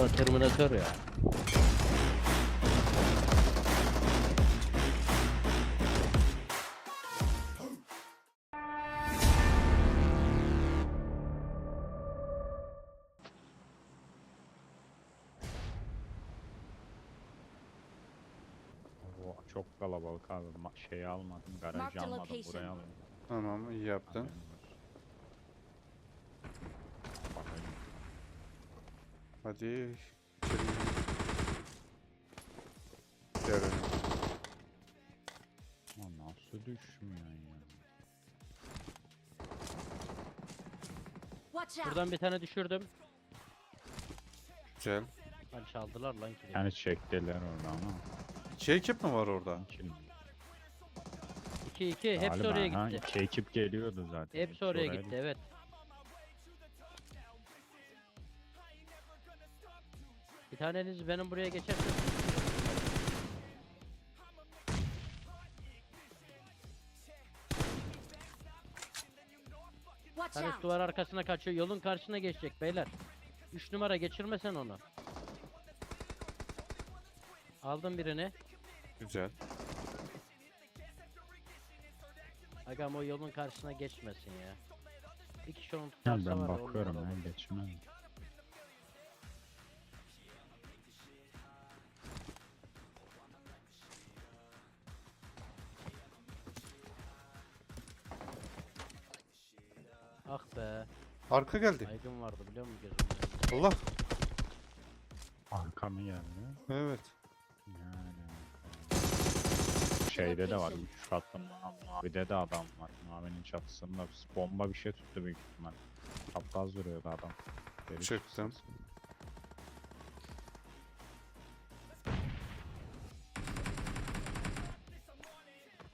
numara Terminator ya. Oo, çok kalabalık abi. Ma- şeyi almadım, garajı almadım. Buraya alıyorum. Tamam iyi yaptın. Hadi. Lan nasıl düşmüyor ya? Watch out! Buradan bir tane düşürdüm. Güzel. Lan çaldılar lan ki. Yani çektiler orada ama. İki ekip mi var orada? Kim? 2 2 hepsi Galiba, oraya ha, gitti. iki ekip geliyordu zaten. Hepsi oraya gitti evet. Taneniz benim buraya geçerse tanesi duvar arkasına kaçıyor. Yolun karşısına geçecek beyler. 3 numara geçirmesen onu. Aldım birini. Güzel. Agam o yolun karşısına geçmesin ya. Bir kişi onu tutarsa ben var ya, bakıyorum ya olur. geçmez. Ah be. Arka geldi. Baygın vardı biliyor musun gözümde? Allah. Arka mı geldi? Evet. Yani. Şeyde de var. Üç katlı mavide de adam var. Mavinin çatısında bomba bir şey tuttu büyük ihtimal. Kapkaz duruyordu adam. Geri Çıktım. çıksın.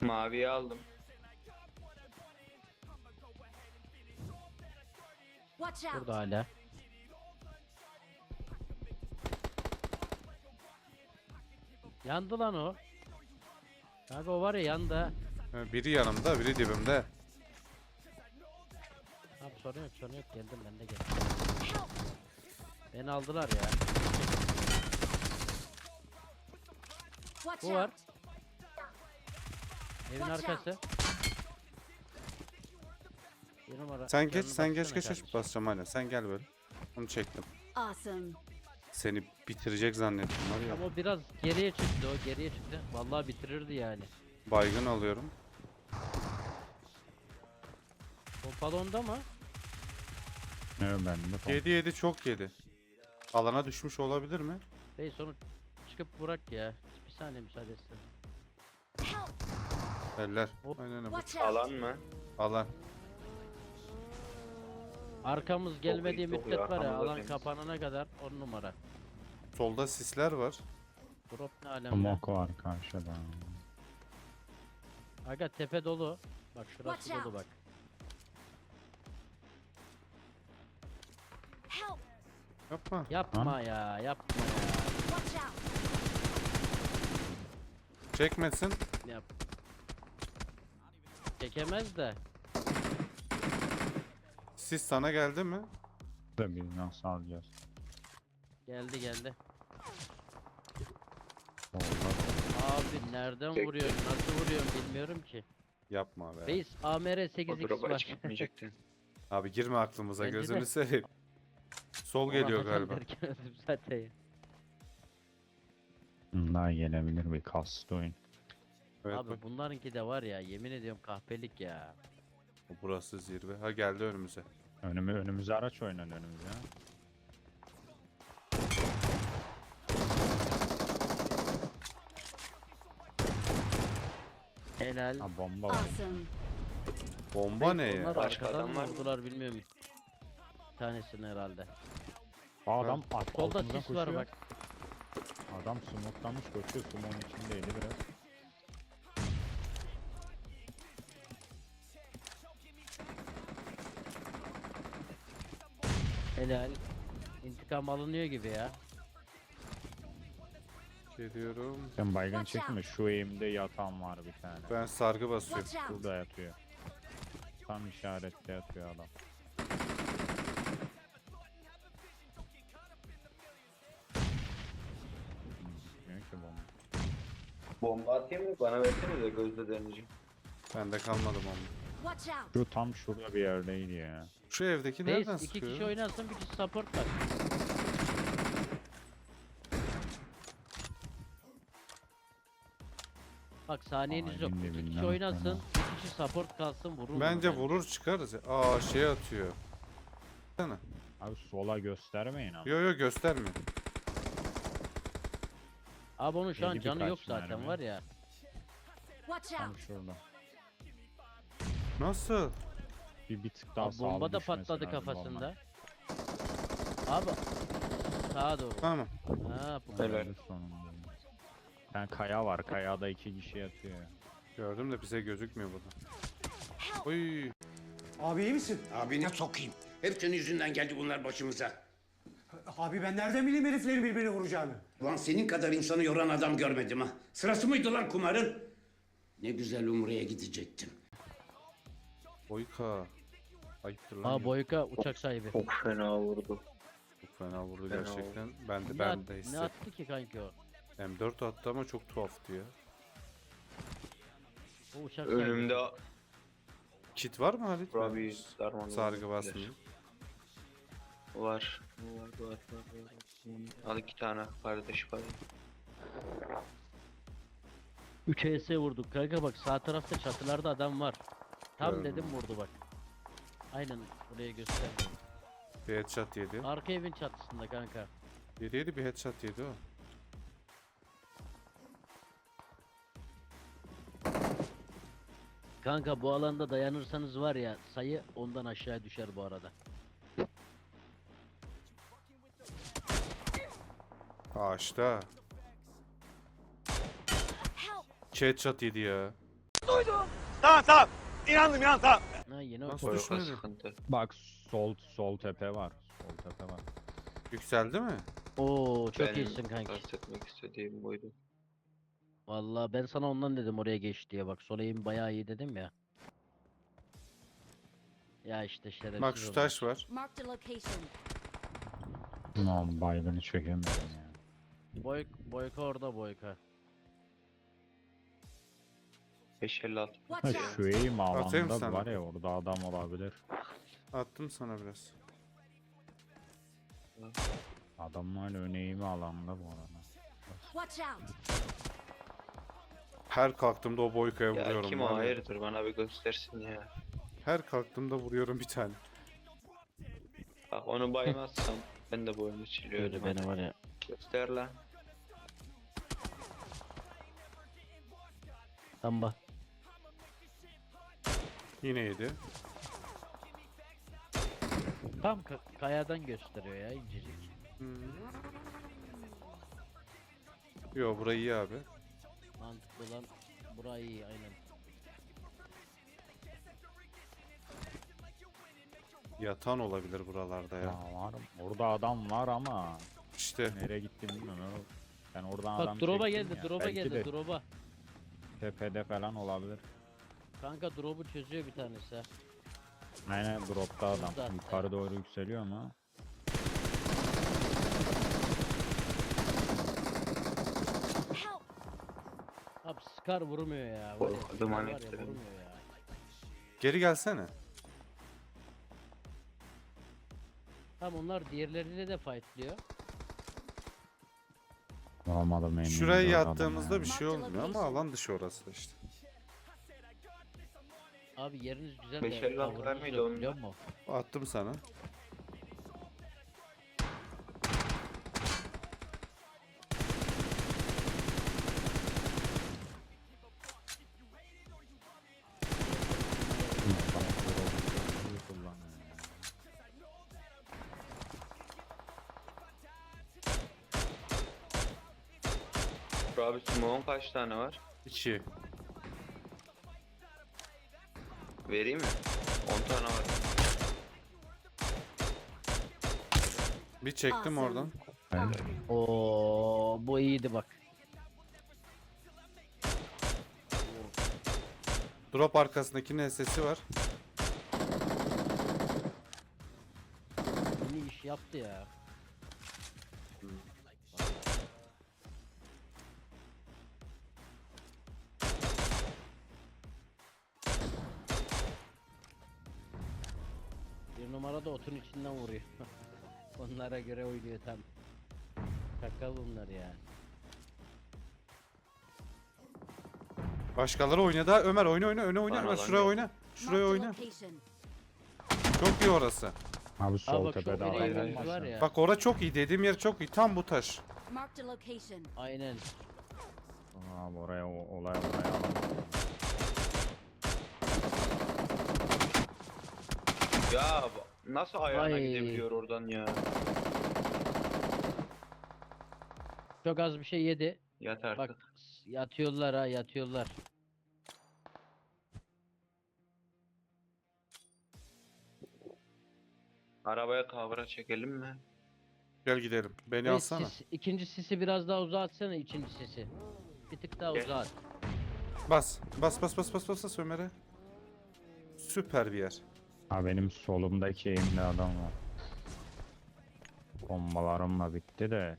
Maviyi aldım. Watch out! Burada hala. Yandı lan o. Kanka o var ya yandı. Ha, Biri yanımda, biri dibimde. Tamam sorun yok sorun yok geldim ben de geldim. Beni aldılar ya. Watch Bu var. out! Evin Watch out. arkası. Bir numara. Sen geç, Yanına sen geç baksana geç geç kardeşim. basacağım aynen. Sen gel böyle. Onu çektim. Awesome! Seni bitirecek zannettim var ya. Ama o biraz geriye çıktı o geriye çıktı. Vallahi bitirirdi yani. Baygın alıyorum. Onda mı? Ne ben de 7 7 çok yedi. Alana düşmüş olabilir mi? Bey sonu çıkıp bırak ya. Bir saniye müsaade. Help! Eller. Hop. Aynen öyle. Watch out! Alan mı? Alan. Arkamız gelmediği çok müddet var ya alan temiz. kapanana kadar on numara. Solda sisler var. Drop ne alem ya. Smoke var karşıda. Aga tepe dolu. Bak şurası Watch dolu out. bak. Help! Yapma. Yapma ya yapma ya. Watch out! Çekmesin. Yap. Çekemez de. Sis sana geldi mi? Da biz nasıl alacağız? Geldi geldi. Solda. Abi nereden Çekti. vuruyor? Nasıl vuruyor bilmiyorum ki. Yapma be. Reis AMR O 8x drop'a var. Abi girme aklımıza Bence de. gözünü seveyim. Sol geliyor galiba. derken öldüm zaten ya. Daha gelebilir bir kast oyun. Evet Abi bak. bunlarınki de var ya yemin ediyorum kahpelik ya. Burası zirve. Ha geldi önümüze. Önümü, önümüze araç oynan önümüze. Helal. Ha bomba var. Awesome! Bomba ne ya? Onlar Başka arkadan adam mı var mı? vurdular bilmiyorum. Bir tanesini herhalde. Aa, adam alt, Solda sis var koşuyor. bak. Adam smoklamış koşuyor. Smoke'un içindeydi biraz. Helal. İntikam alınıyor gibi ya. Geliyorum. Sen baygın çekme. Şu eğimde yatan var bir tane. Ben sargı basıyorum. Watch out! Burada yatıyor. Tam işarette yatıyor adam. ki bomba. Bomba atayım mı? Bana versene de gözle deneyeceğim. Bende kalmadı bomba. Watch out! Şu tam şurada bir yerdeydi ya. Şu evdeki nereden Reis iki sıkıyor? kişi oynasın bir kişi support var. Bak saniyeniz yok. İki billahi kişi oynasın, bir kişi support kalsın vurur. Bence vurur çıkarız. Aa şey atıyor. Sana. Abi sola göstermeyin ama. Yo yo gösterme. Abi onun şu an Yedi canı birkaç yok zaten mermi. var ya. Watch Tam şurada. Nasıl? Bir, bir tık daha Abi bomba da düşmesi patladı lazım kafasında. Abi sağa doğru. Tamam. Ha, bu Helal. Öldü sonunda. Yani kaya var. Kayada iki kişi yatıyor. Gördüm de bize gözükmüyor burada. Oy. Abi iyi misin? Abine sokayım. Hep senin yüzünden geldi bunlar başımıza. Abi ben nereden bileyim heriflerin birbirini vuracağını? Ulan senin kadar insanı yoran adam görmedim ha. Sırası mıydı lan kumarın? Ne güzel Umre'ye gidecektim. Boyka. Ayıptır lan. Aa ya. Boyka uçak sahibi. Çok fena vurdu. Çok fena vurdu Fena gerçekten. Ben de Ne, ben at- de ne hissettim. attı ki kanki o? M4 attı ama çok tuhaftı ya. O uçak sahibi. Önümde Kit var mı Halit? Robbie Darman Sargı basmıyor. Var. Var var var. var. Al iki tane kardeş var. 3 HS vurduk kanka bak sağ tarafta çatılarda adam var. Tam Gördüm. dedim vurdu bak. Aynen buraya gösterdim. Bir headshot yedi. Arka evin çatısında kanka. Yedi yedi bir headshot yedi o. Kanka bu alanda dayanırsanız var ya sayı ondan aşağı düşer bu arada. Ağaçta. Headshot yedi ya. Ha o Nasıl düşmedi? sıkıntı. Bak sol sol tepe var. Sol tepe var. Yükseldi mi? Oo çok Benim iyisin kanki. Kastetmek istediğim buydu. Vallahi ben sana ondan dedim oraya geç diye bak sol eğim bayağı iyi dedim ya. Ya işte şerefsiz Bak şu taş var. Marked a location. Lan baygını çekemedim ya. Boy, boyka orada boyka. 556. Ha, eğim Atayım alanda sana. var ya orada adam olabilir. Attım sana biraz. Adamlar ön eğimi alanda bu arada. Watch out! Her kalktığımda o boykaya Ya vuruyorum. kim var o ya. hayırdır bana bir göstersin ya. Her kalktığımda vuruyorum bir tane. Bak onu baymazsam ben de bu oyunu siliyorum. Öyle beni var ya. Göster lan. Tamba. Yine yedi. Tam ka- kayadan gösteriyor ya incecik. Yo burayı iyi abi. Mantıklı olan burayı iyi aynen. Yatan olabilir buralarda ya. Ya var orada adam var ama İşte nereye gitti bilmiyorum. Ben oradan Bak adam drop'a çektim geldi, ya. drop'a Belki geldi, de drop'a. tepede falan olabilir. Kanka drop'u çözüyor bir tanesi. Aynen dropta adam. Zaten. Yukarı doğru yükseliyor ama. Abi Scar vurmuyor ya. Var ya, Scar var ya ettim. vurmuyor ya. geri gelsene. Tam onlar diğerleriyle de fightlıyor. Olmadı benim. Şuraya yattığımızda ya. bir şey olmuyor ama alan dışı orası işte. Abi yeriniz güzel de elli altı cover'ınız var mıydı yok, onun? biliyor musun? Attım sana. Abi smoke'un kaç tane var? İki. Vereyim mi? 10 tane var. Bir çektim oradan. Oo bu iyiydi bak. Drop arkasındakinin sesi var. Yeni iş yaptı ya. Bir numara da otun içinden vuruyor. Onlara göre oynuyor tam. Şaka bunlar ya. Başkaları oynadı. ha. Ömer oyna oyna öne oyna. Bana Ömer şuraya oyna. Şuraya oyna. Çok iyi orası. Abi Abi sol bak şu tepede adam bomba var var. ya. Bak ora çok iyi. Dediğim yer çok iyi. Tam bu taş. Aynen. Abi oraya o- olay olay Ya nasıl ayağına Vay. gidebiliyor oradan ya? Çok az bir şey yedi. Yat artık. Bak yatıyorlar ha yatıyorlar. Arabaya kavra çekelim mi? Gel gidelim. Beni Ve alsana. sis- ikinci sisi biraz daha uzağa atsana ikinci sisi. Bir tık daha Gel. uzağa at. Bas. Bas bas bas bas bas bas Ömer'e. Süper bir yer. Ha benim solumdaki eğimli adam var. Bombalarımla bitti de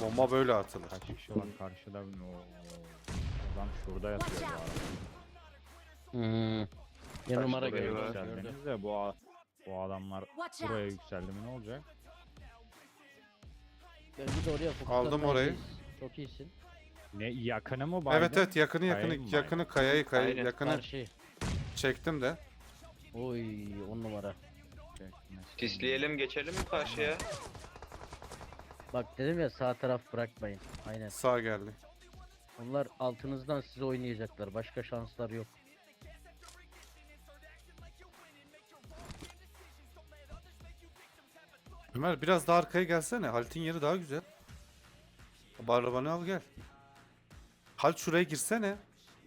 Bomba böyle atılır. kaç kişi var karşıda o adam şurada yatıyor bu arada. Hmm. Bir Kaç numara gördüm. Yükseldiniz de bu a- bu adamlar Watch buraya out. yükseldi mi ne olacak? Ben bir de oraya Aldım orayı. iyiyiz. Çok iyisin. Ne yakını mı baydın? Evet evet yakını yakını Kayayı mı baydın? yakını kayayı kayayı Aynen. yakını Karşı. Çektim de. Oy on numara. Sisleyelim geçelim mi karşıya? Bak dedim ya sağ taraf bırakmayın. Aynen. Sağ geldi. Onlar altınızdan size oynayacaklar. Başka şanslar yok. Ömer biraz daha arkaya gelsene. Halit'in yeri daha güzel. Bu arabanı al gel. Halit şuraya girsene.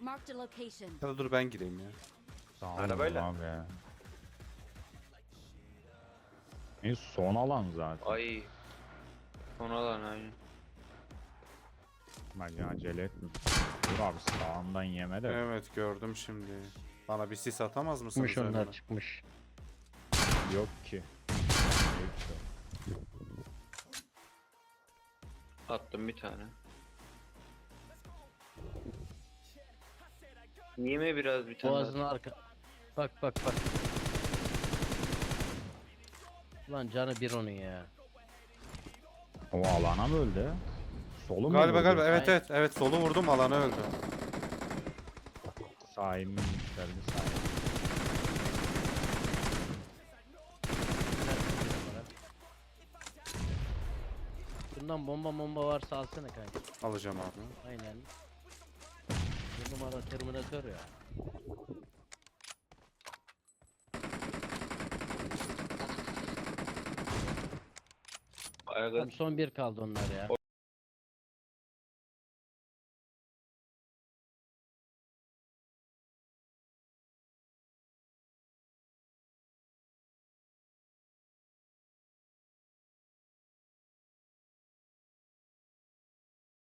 Marked a location. Ya dur ben gireyim ya. Sağ Arabayla. abi ya. En son alan zaten. Ay. Ona lan aynı. Bence acele etme. Dur abi sağından yeme de. Evet gördüm şimdi. Bana bir sis atamaz mısınız? Çıkmış onlar çıkmış. Yok ki. Yok ki. Attım bir tane. Niye mi biraz bir tane? Boğazına arka. Bak bak bak. Ulan canı bir onun ya. O alana mı öldü? Solu mu Galiba vurdu? galiba evet Aynen. evet evet solu vurdum alana öldü. Sağ eğimim yükseldi eğimim. Bundan bomba bomba varsa alsana kanka. Alacağım abi. Aynen. Bir numara terminatör ya. Tamam, son bir kaldı onlar ya.